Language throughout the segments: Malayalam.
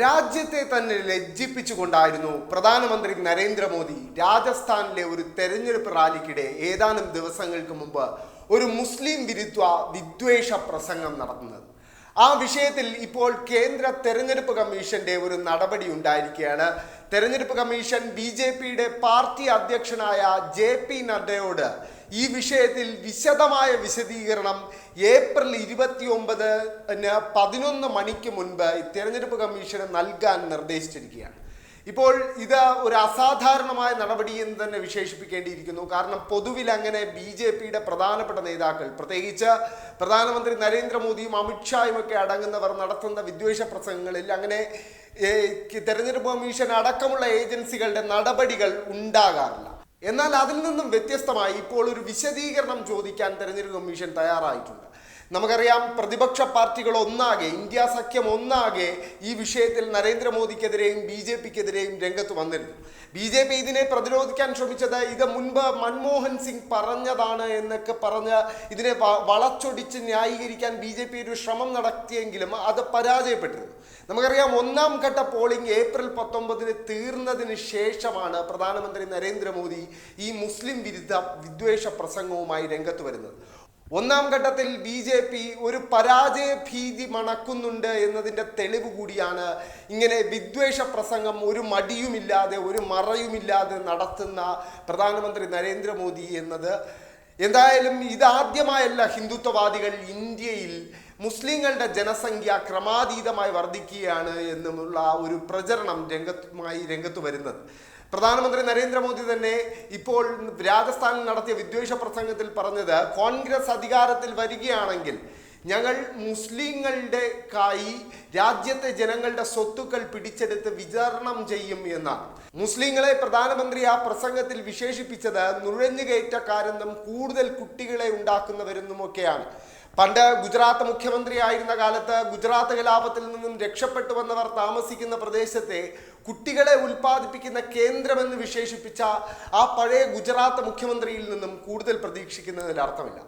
രാജ്യത്തെ തന്നെ ലജ്ജിപ്പിച്ചുകൊണ്ടായിരുന്നു പ്രധാനമന്ത്രി നരേന്ദ്രമോദി രാജസ്ഥാനിലെ ഒരു തെരഞ്ഞെടുപ്പ് റാലിക്കിടെ ഏതാനും ദിവസങ്ങൾക്ക് മുമ്പ് ഒരു മുസ്ലിം വിരുദ്ധ വിദ്വേഷ പ്രസംഗം നടത്തുന്നത് ആ വിഷയത്തിൽ ഇപ്പോൾ കേന്ദ്ര തെരഞ്ഞെടുപ്പ് കമ്മീഷന്റെ ഒരു നടപടി ഉണ്ടായിരിക്കുകയാണ്. തെരഞ്ഞെടുപ്പ് കമ്മീഷൻ ബി ജെ പിയുടെ പാർട്ടി അധ്യക്ഷനായ ജെ പി നഡ്ഡയോട് ഈ വിഷയത്തിൽ വിശദമായ വിശദീകരണം ഏപ്രിൽ ഇരുപത്തി ഒമ്പതിന് പതിനൊന്ന് മണിക്ക് മുൻപ് തിരഞ്ഞെടുപ്പ് കമ്മീഷന് നൽകാൻ നിർദ്ദേശിച്ചിരിക്കുകയാണ്. ഇപ്പോൾ ഇത് ഒരു അസാധാരണമായ നടപടി എന്ന് തന്നെ വിശേഷിപ്പിക്കേണ്ടിയിരിക്കുന്നു. കാരണം പൊതുവിൽ അങ്ങനെ ബി ജെ പിയുടെ പ്രധാനപ്പെട്ട നേതാക്കൾ പ്രത്യേകിച്ച് പ്രധാനമന്ത്രി നരേന്ദ്രമോദിയും അമിത്ഷായും ഒക്കെ അടങ്ങുന്നവർ നടത്തുന്ന വിദ്വേഷ പ്രസംഗങ്ങളിൽ അങ്ങനെ തെരഞ്ഞെടുപ്പ് കമ്മീഷൻ അടക്കമുള്ള ഏജൻസികളുടെ നടപടികൾ ഉണ്ടാകാറില്ല. എന്നാൽ അതിൽ നിന്നും വ്യത്യസ്തമായി ഇപ്പോൾ ഒരു വിശദീകരണം ചോദിക്കാൻ തെരഞ്ഞെടുപ്പ് കമ്മീഷൻ തയ്യാറായിട്ടുണ്ട്. നമുക്കറിയാം പ്രതിപക്ഷ പാർട്ടികൾ ഒന്നാകെ ഇന്ത്യ സഖ്യം ഒന്നാകെ ഈ വിഷയത്തിൽ നരേന്ദ്രമോദിക്കെതിരെയും ബി ജെ പിക്കെതിരെയും രംഗത്ത് വന്നിരുന്നു. ബി ജെ പി ഇതിനെ പ്രതിരോധിക്കാൻ ശ്രമിച്ചത് ഇത് മുൻപ് മൻമോഹൻ സിംഗ് പറഞ്ഞതാണ് എന്നൊക്കെ പറഞ്ഞ് ഇതിനെ വളച്ചൊടിച്ച് ന്യായീകരിക്കാൻ ബി ജെ പി ഒരു ശ്രമം നടത്തിയെങ്കിലും അത് പരാജയപ്പെട്ടിരുന്നു. നമുക്കറിയാം ഒന്നാം ഘട്ട പോളിംഗ് ഏപ്രിൽ പത്തൊമ്പതിന് തീർന്നതിന് ശേഷമാണ് പ്രധാനമന്ത്രി നരേന്ദ്രമോദി ഈ മുസ്ലിം വിരുദ്ധ വിദ്വേഷ പ്രസംഗവുമായി രംഗത്ത് വരുന്നത്. ഒന്നാം ഘട്ടത്തിൽ ബി ജെ പി ഒരു പരാജയ ഭീതി മണക്കുന്നുണ്ട് എന്നതിന്റെ തെളിവ് കൂടിയാണ് ഇങ്ങനെ വിദ്വേഷ പ്രസംഗം ഒരു മടിയുമില്ലാതെ ഒരു മറയുമില്ലാതെ നടത്തുന്ന പ്രധാനമന്ത്രി നരേന്ദ്രമോദി എന്നത്. എന്തായാലും ഇതാദ്യമായല്ല ഹിന്ദുത്വവാദികൾ ഇന്ത്യയിൽ മുസ്ലിങ്ങളുടെ ജനസംഖ്യ ക്രമാതീതമായി വർദ്ധിക്കുകയാണ് എന്നുമുള്ള ഒരു പ്രചരണം രംഗത്തുമായി രംഗത്ത് വരുന്നത്. പ്രധാനമന്ത്രി നരേന്ദ്രമോദി തന്നെ ഇപ്പോൾ രാജസ്ഥാനിൽ നടത്തിയ വിദ്വേഷ പ്രസംഗത്തിൽ പറഞ്ഞത് കോൺഗ്രസ് അധികാരത്തിൽ വരികയാണെങ്കിൽ ഞങ്ങൾ മുസ്ലിങ്ങളുടെ കായി രാജ്യത്തെ ജനങ്ങളുടെ സ്വത്തുക്കൾ പിടിച്ചെടുത്ത് വിതരണം ചെയ്യും എന്നാണ്. മുസ്ലിങ്ങളെ പ്രധാനമന്ത്രി ആ പ്രസംഗത്തിൽ വിശേഷിപ്പിച്ചത് നുഴഞ്ഞുകയറ്റക്കാരെന്നും കൂടുതൽ കുട്ടികളെ ഉണ്ടാക്കുന്നവരെന്നുമൊക്കെയാണ്. പണ്ട് ഗുജറാത്ത് മുഖ്യമന്ത്രി ആയിരുന്ന കാലത്ത് ഗുജറാത്ത് കലാപത്തിൽ നിന്നും രക്ഷപ്പെട്ടു വന്നവർ താമസിക്കുന്ന പ്രദേശത്തെ കുട്ടികളെ ഉൽപ്പാദിപ്പിക്കുന്ന കേന്ദ്രമെന്ന് വിശേഷിപ്പിച്ച ആ പഴയ ഗുജറാത്ത് മുഖ്യമന്ത്രിയിൽ നിന്നും കൂടുതൽ പ്രതീക്ഷിക്കുന്നതിൽ അർത്ഥമില്ല.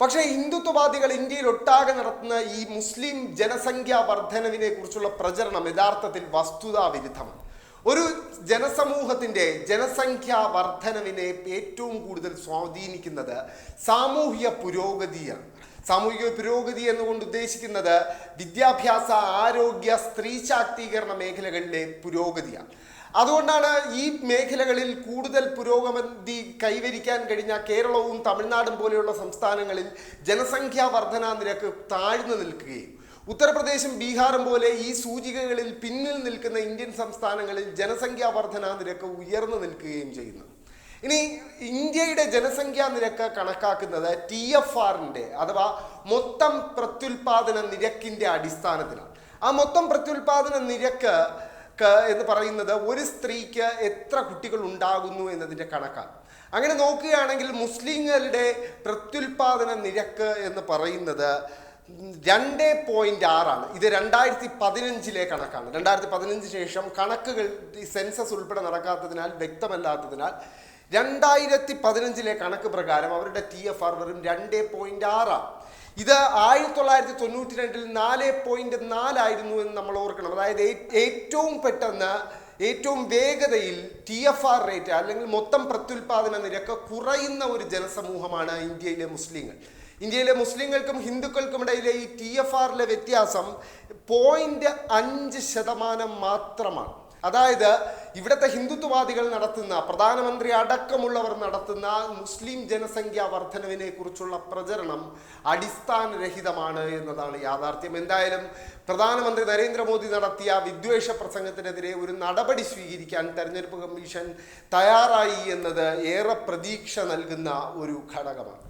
പക്ഷേ ഹിന്ദുത്വവാദികൾ ഇന്ത്യയിൽ ഒട്ടാകെ നടത്തുന്ന ഈ മുസ്ലിം ജനസംഖ്യാ വർധനവിനെ കുറിച്ചുള്ള പ്രചരണം യഥാർത്ഥത്തിൽ വസ്തുതാ വിരുദ്ധമാണ്. ഒരു ജനസമൂഹത്തിന്റെ ജനസംഖ്യാ വർധനവിനെ ഏറ്റവും കൂടുതൽ സ്വാധീനിക്കുന്നത് സാമൂഹ്യ പുരോഗതിയാണ്. സാമൂഹിക പുരോഗതി എന്നുകൊണ്ട് ഉദ്ദേശിക്കുന്നത് വിദ്യാഭ്യാസ ആരോഗ്യ സ്ത്രീ ശാക്തീകരണ മേഖലകളിലെ പുരോഗതിയാണ്. അതുകൊണ്ടാണ് ഈ മേഖലകളിൽ കൂടുതൽ പുരോഗതി കൈവരിക്കാൻ കഴിഞ്ഞ കേരളവും തമിഴ്നാടും പോലെയുള്ള സംസ്ഥാനങ്ങളിൽ ജനസംഖ്യാ വർധനാ നിരക്ക് താഴ്ന്നു നിൽക്കുകയും. ഉത്തർപ്രദേശും ബീഹാറും പോലെ ഈ സൂചികകളിൽ പിന്നിൽ നിൽക്കുന്ന ഇന്ത്യൻ സംസ്ഥാനങ്ങളിൽ ജനസംഖ്യാ വർധനാ നിരക്ക് ഉയർന്നു നിൽക്കുകയും ചെയ്യുന്നു. ഇനി ഇന്ത്യയുടെ ജനസംഖ്യാ നിരക്ക് കണക്കാക്കുന്നത് ടി എഫ് ആറിന്റെ അഥവാ മൊത്തം പ്രത്യുൽപാദന നിരക്കിന്റെ അടിസ്ഥാനത്തിലാണ്. ആ മൊത്തം പ്രത്യുൽപാദന നിരക്ക് എന്ന് പറയുന്നത് ഒരു സ്ത്രീക്ക് എത്ര കുട്ടികൾ ഉണ്ടാകുന്നു എന്നതിന്റെ കണക്കാണ്. അങ്ങനെ നോക്കുകയാണെങ്കിൽ മുസ്ലിങ്ങളുടെ പ്രത്യുൽപാദന നിരക്ക് എന്ന് പറയുന്നത് രണ്ട് പോയിന്റ് ആറാണ് ഇത് രണ്ടായിരത്തി പതിനഞ്ചിലെ കണക്കാണ്. രണ്ടായിരത്തി പതിനഞ്ച് ശേഷം കണക്കുകൾ സെൻസസ് ഉൾപ്പെടെ നടക്കാത്തതിനാൽ വ്യക്തമല്ലാത്തതിനാൽ രണ്ടായിരത്തി പതിനഞ്ചിലെ കണക്ക് പ്രകാരം അവരുടെ ടി എഫ് ആർ വെറും രണ്ട് പോയിന്റ് ആറാണ് ഇത് ആയിരത്തി തൊള്ളായിരത്തി തൊണ്ണൂറ്റി രണ്ടിൽ നാല് പോയിന്റ് നാലായിരുന്നു എന്ന് നമ്മൾ ഓർക്കണം. അതായത് ഏറ്റവും പെട്ടെന്ന് ഏറ്റവും വേഗതയിൽ ടി എഫ് ആർ റേറ്റ് അല്ലെങ്കിൽ മൊത്തം പ്രത്യുൽപാദന നിരക്ക് കുറയുന്ന ഒരു ജനസമൂഹമാണ് ഇന്ത്യയിലെ മുസ്ലിങ്ങൾ. ഇന്ത്യയിലെ മുസ്ലിങ്ങൾക്കും ഹിന്ദുക്കൾക്കും ഇടയിലെ ഈ ടി എഫ് ആറിലെ വ്യത്യാസം പോയിന്റ് അഞ്ച് ശതമാനം മാത്രമാണ്. അതായത് ഇവിടുത്തെ ഹിന്ദുത്വവാദികൾ നടത്തുന്ന പ്രധാനമന്ത്രി അടക്കമുള്ളവർ നടത്തുന്ന മുസ്ലിം ജനസംഖ്യാ വർധനവിനെ കുറിച്ചുള്ള പ്രചരണം അടിസ്ഥാനരഹിതമാണ് എന്നതാണ് യാഥാർത്ഥ്യം. എന്തായാലും പ്രധാനമന്ത്രി നരേന്ദ്രമോദി നടത്തിയ വിദ്വേഷ പ്രസംഗത്തിനെതിരെ ഒരു നടപടി സ്വീകരിക്കാൻ തെരഞ്ഞെടുപ്പ് കമ്മീഷൻ തയ്യാറായി എന്നത് ഏറെ പ്രതീക്ഷ നൽകുന്ന ഒരു ഘടകമാണ്.